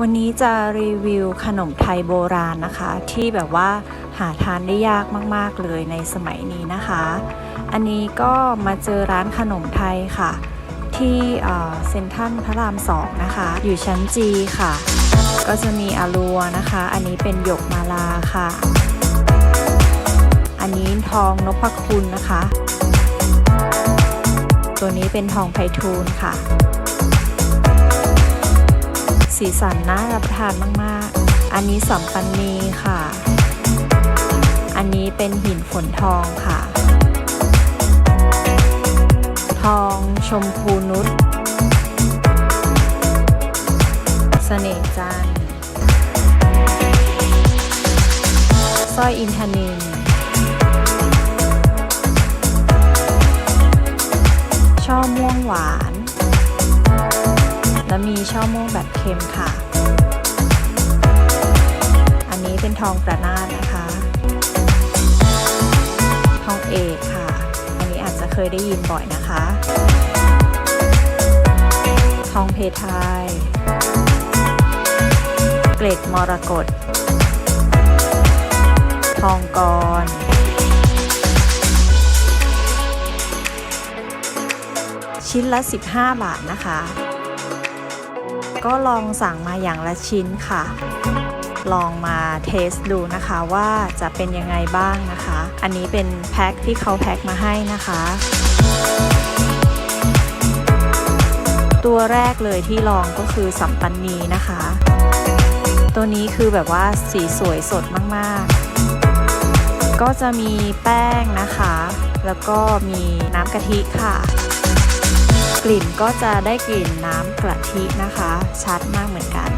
วันนี้จะรีวิวขนมไทยโบราณนะคะ ที่แบบว่าหาทานได้ยากมาก ๆ เลยในสมัยนี้นะคะ อันนี้ก็มาเจอร้านขนมไทยค่ะ ที่เซ็นทรัลพระรามสองนะคะ อยู่ชั้นจีค่ะ ก็จะมีอาลัวนะคะ อันนี้เป็นหยกมาลาค่ะ อันนี้ทองนพคุณนะคะ ตัวนี้เป็นทองไพฑูรย์ค่ะ สีสันน่ารับประทานมากๆ อันนี้สัมปันนีค่ะ อันนี้เป็นหินฝนทองค่ะ ทองชมพูนุชเสน่ห์จันสร้อยอินทนินช่อม่วงหวาน และมีช่อม่วงแบบเค็มค่ะ อันนี้เป็นทองประนาดนะคะ ทองเอกค่ะ อันนี้อาจจะเคยได้ยินบ่อยนะคะ ทองเพทาย เกล็ดมรกต ทองกรชิ้นละ 15 บาทนะคะ ก็ลองสั่งมาอย่างละชิ้นค่ะ ลองมาเทสดูนะคะว่าจะเป็นยังไงบ้างนะคะ อันนี้เป็นแพ็คที่เขาแพ็คมาให้นะคะ ตัวแรกเลยที่ลองก็คือสัมปันนีนะคะ ตัวนี้คือแบบว่าสีสวยสดมากๆก็จะมีแป้งนะคะ แล้วก็มีน้ำกะทิค่ะ กลิ่นก็จะได้กลิ่นน้ำกะทินะคะ ชัดมากเหมือนกัน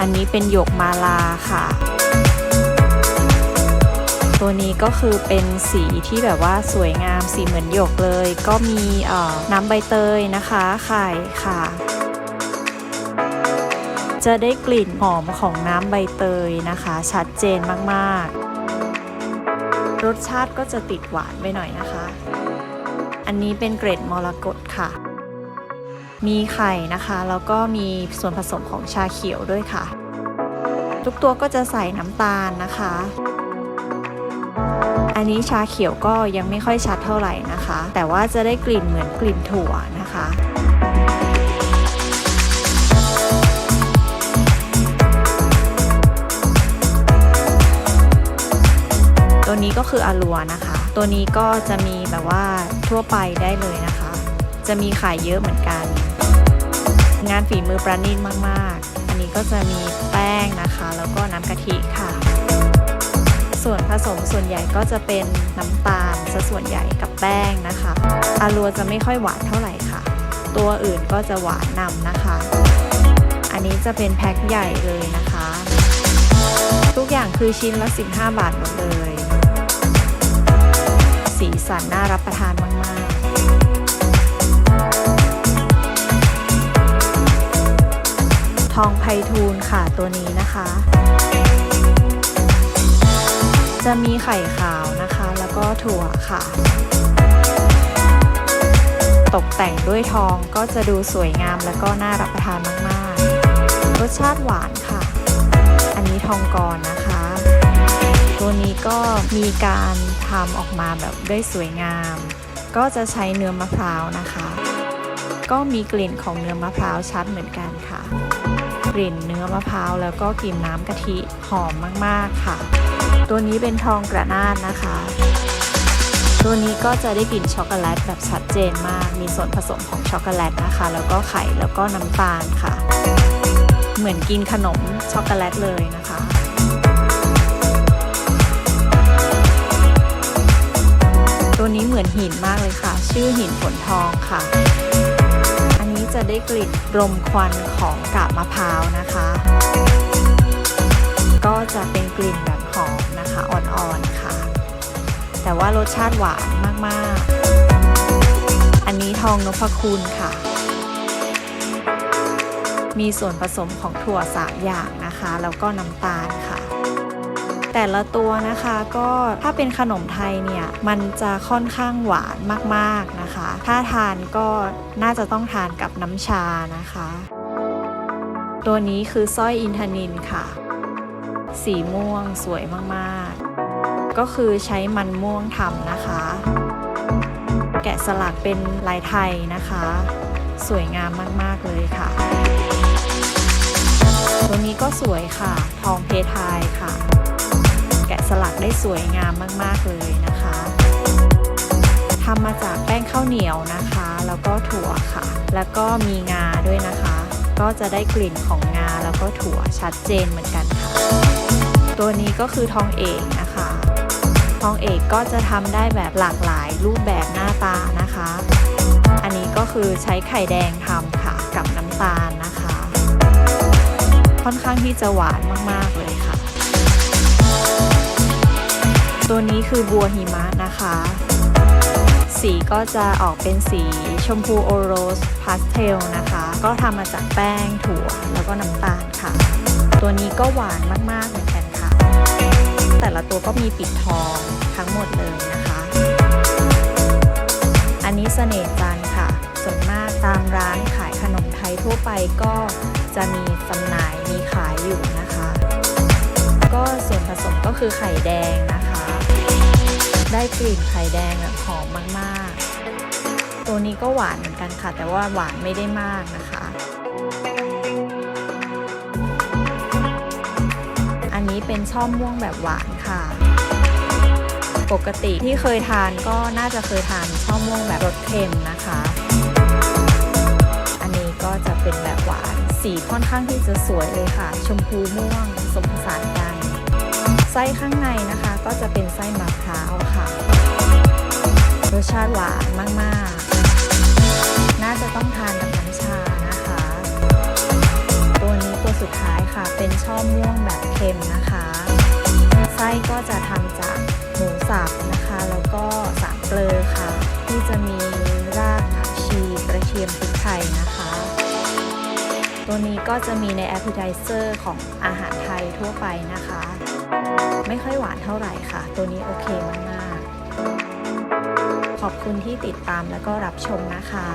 อันนี้เป็นหยกมาลาค่ะ ตัวนี้ก็คือเป็นสีที่แบบว่าสวยงามสีเหมือนหยกเลย ก็มีน้ำใบเตยนะคะ ไข่ค่ะจะได้กลิ่นหอมของน้ำใบเตยนะคะ ชัดเจนมาก ๆ รสชาติก็จะติดหวานไปหน่อยนะคะ อันนี้เป็นเกรดมรกตค่ะ มีไข่นะคะ แล้วก็มีส่วนผสมของชาเขียวด้วยค่ะ ทุกตัวก็จะใส่น้ำตาลนะคะ อันนี้ชาเขียวก็ยังไม่ค่อยชัดเท่าไหร่นะคะ แต่ว่าจะได้กลิ่นเหมือนกลิ่นถั่วนะคะตัวนี้ก็คืออาลัวนะคะ ตัวนี้ก็จะมีแบบว่าทั่วไปได้เลยนะคะ จะมีขายเยอะเหมือนกัน งานฝีมือประณีตมากๆ อันนี้ก็จะมีแป้งนะคะ แล้วก็น้ำกะทิค่ะ ส่วนผสมส่วนใหญ่ก็จะเป็นน้ำตาลซะส่วนใหญ่กับแป้งนะคะอาลัวจะไม่ค่อยหวานเท่าไหร่ค่ะ ตัวอื่นก็จะหวานนำนะคะ อันนี้จะเป็นแพ็คใหญ่เลยนะคะ ทุกอย่างคือชิ้นละ 15 บาทหมดเลย สีสันน่ารับประทานมากๆทองไพฑูรย์ค่ะตัวนี้นะคะ จะมีไข่ขาวนะคะ แล้วก็ถั่วค่ะ ตกแต่งด้วยทองก็จะดูสวยงามแล้วก็น่ารับประทานมาก ๆ รสชาติหวานค่ะ อันนี้ทองกรนะคะ ตัวนี้ก็มีการทำออกมาแบบได้สวยงาม ก็จะใช้เนื้อมะพร้าวนะคะ ก็มีกลิ่นของเนื้อมะพร้าวชัดเหมือนกันค่ะ กลิ่นเนื้อมะพร้าวแล้วก็กลิ่นน้ำกะทิหอมมากๆค่ะ ตัวนี้เป็นทองกระนาดนะคะ ตัวนี้ก็จะได้กลิ่นช็อกโกแลตแบบชัดเจนมาก มีส่วนผสมของช็อกโกแลตนะคะ แล้วก็ไข่แล้วก็น้ำตาลค่ะ เหมือนกินขนมช็อกโกแลตเลยนะคะ ตัวนี้เหมือนหินมากเลยค่ะ ชื่อหินฝนทองค่ะ อันนี้จะได้กลิ่นรมควันของกาบมะพร้าวนะคะ ก็จะเป็นกลิ่นแบบหอมนะคะอ่อนๆค่ะ แต่ว่ารสชาติหวานมากๆ อันนี้ทองนพคุณค่ะมีส่วนผสมของถั่วสามอย่างนะคะ แล้วก็น้ำตาลค่ะ แต่ละตัวนะคะก็ถ้าเป็นขนมไทยเนี่ยมันจะค่อนข้างหวานมากๆนะคะ ถ้าทานก็น่าจะต้องทานกับน้ำชานะคะ ตัวนี้คือสร้อยอินทนินค่ะ สีม่วงสวยมากๆ ก็คือใช้มันม่วงทำนะคะ แกะสลักเป็นลายไทยนะคะ สวยงามมากๆเลยค่ะตัวนี้ก็สวยค่ะ ทองเพทายค่ะ แกะสลักได้สวยงามมาก ๆ เลยนะคะทำมาจากแป้งข้าวเหนียวนะคะ แล้วก็ถั่วค่ะ แล้วก็มีงาด้วยนะคะ ก็จะได้กลิ่นของงาแล้วก็ถั่วชัดเจนเหมือนกันค่ะ ตัวนี้ก็คือทองเอกนะคะทองเอกก็จะทำได้แบบหลากหลายรูปแบบหน้าตานะคะ อันนี้ก็คือใช้ไข่แดงทำค่ะกับน้ำตาลนะคะ ค่อนข้างที่จะหวานมาก ๆ เลยค่ะ ตัวนี้คือบัวหิมะนะคะ สีก็จะออกเป็นสีชมพูโอโรสพาสเทลนะคะ ก็ทำมาจากแป้งถั่วแล้วก็น้ำตาลค่ะ ตัวนี้ก็หวานมากๆเหมือนกันค่ะ แต่ละตัวก็มีปิดทองทั้งหมดเลยนะคะ อันนี้เสน่ห์จันค่ะ ส่วนมากตามร้านขายขนมไทยทั่วไปก็จะมีจำหน่ายมีขายอยู่นะคะ ก็ส่วนผสมก็คือไข่แดงนะคะ ได้กลิ่นไข่แดงแบบหอมมากๆ ตัวนี้ก็หวานเหมือนกันค่ะ แต่ว่าหวานไม่ได้มากนะคะ อันนี้เป็นช่อม่วงแบบหวานค่ะ ปกติที่เคยทานก็น่าจะเคยทานช่อม่วงแบบรสเค็มนะคะ อันนี้ก็จะเป็นแบบหวาน สีค่อนข้างที่จะสวยเลยค่ะ ชมพูม่วงสมผสานกัน ไส้ข้างในนะคะก็จะเป็นไส้มะพร้าวค่ะ รสชาติหวานมากๆ น่าจะต้องทานกับน้ำชานะคะ ตัวนี้ตัวสุดท้ายค่ะ เป็นช่อม่วงแบบเค็มนะคะ ไส้ก็จะทำจากหมูสับนะคะ แล้วก็สามเกลือค่ะ ที่จะมีรากผักชีกระเทียมพริกไทยนะคะ ตัวนี้ก็จะมีในแอปเปิลไเซอร์ของอาหารไทยทั่วไปนะคะ ไม่ค่อยหวานเท่าไหร่ค่ะ ตัวนี้โอเคมากๆ ขอบคุณที่ติดตามแล้วก็รับชมนะคะ